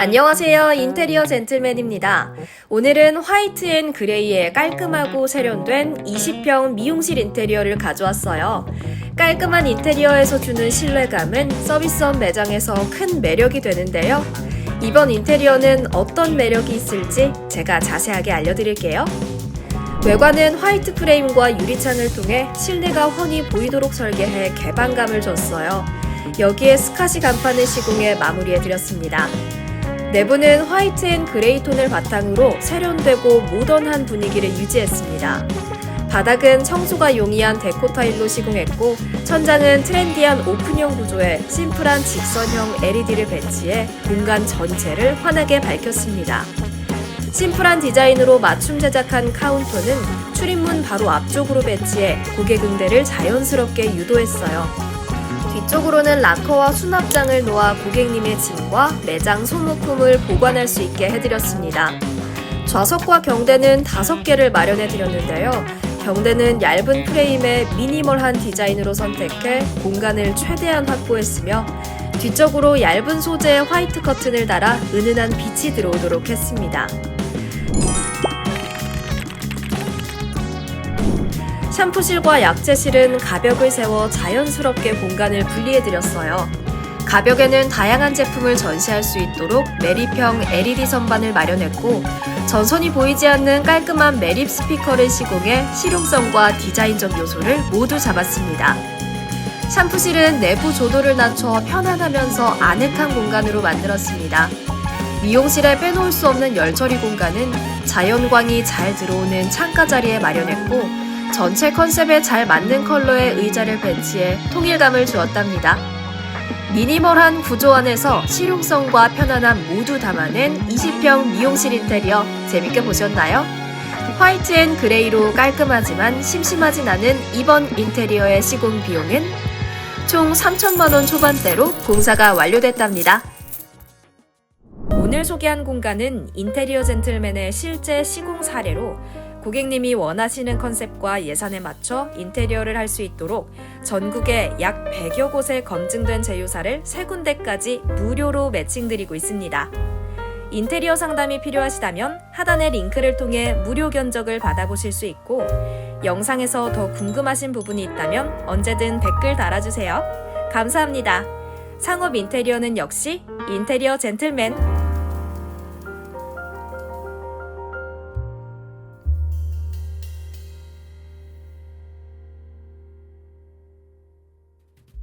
안녕하세요. 인테리어 젠틀맨입니다. 오늘은 화이트 앤 그레이의 깔끔하고 세련된 20평 미용실 인테리어를 가져왔어요. 깔끔한 인테리어에서 주는 신뢰감은 서비스업 매장에서 큰 매력이 되는데요. 이번 인테리어는 어떤 매력이 있을지 제가 자세하게 알려드릴게요. 외관은 화이트 프레임과 유리창을 통해 실내가 훤히 보이도록 설계해 개방감을 줬어요. 여기에 스카시 간판을 시공해 마무리해드렸습니다. 내부는 화이트 앤 그레이 톤을 바탕으로 세련되고 모던한 분위기를 유지했습니다. 바닥은 청소가 용이한 데코 타일로 시공했고 천장은 트렌디한 오픈형 구조에 심플한 직선형 LED를 배치해 공간 전체를 환하게 밝혔습니다. 심플한 디자인으로 맞춤 제작한 카운터는 출입문 바로 앞쪽으로 배치해 고객 응대를 자연스럽게 유도했어요. 뒤쪽으로는 락커와 수납장을 놓아 고객님의 짐과 매장 소모품을 보관할 수 있게 해드렸습니다. 좌석과 경대는 5개를 마련해 드렸는데요. 경대는 얇은 프레임에 미니멀한 디자인으로 선택해 공간을 최대한 확보했으며 뒤쪽으로 얇은 소재의 화이트 커튼을 달아 은은한 빛이 들어오도록 했습니다. 샴푸실과 약재실은 가벽을 세워 자연스럽게 공간을 분리해드렸어요. 가벽에는 다양한 제품을 전시할 수 있도록 매립형 LED 선반을 마련했고 전선이 보이지 않는 깔끔한 매립 스피커를 시공해 실용성과 디자인적 요소를 모두 잡았습니다. 샴푸실은 내부 조도를 낮춰 편안하면서 아늑한 공간으로 만들었습니다. 미용실에 빼놓을 수 없는 열처리 공간은 자연광이 잘 들어오는 창가 자리에 마련했고 전체 컨셉에 잘 맞는 컬러의 의자를 배치해 통일감을 주었답니다. 미니멀한 구조 안에서 실용성과 편안함 모두 담아낸 20평 미용실 인테리어 재밌게 보셨나요? 화이트 앤 그레이로 깔끔하지만 심심하진 않은 이번 인테리어의 시공 비용은 총 3천만 원 초반대로 공사가 완료됐답니다. 오늘 소개한 공간은 인테리어 젠틀맨의 실제 시공 사례로 고객님이 원하시는 컨셉과 예산에 맞춰 인테리어를 할 수 있도록 전국에 약 100여 곳에 검증된 제휴사를 3군데까지 무료로 매칭드리고 있습니다. 인테리어 상담이 필요하시다면 하단의 링크를 통해 무료 견적을 받아보실 수 있고 영상에서 더 궁금하신 부분이 있다면 언제든 댓글 달아주세요. 감사합니다. 상업 인테리어는 역시 인테리어 젠틀맨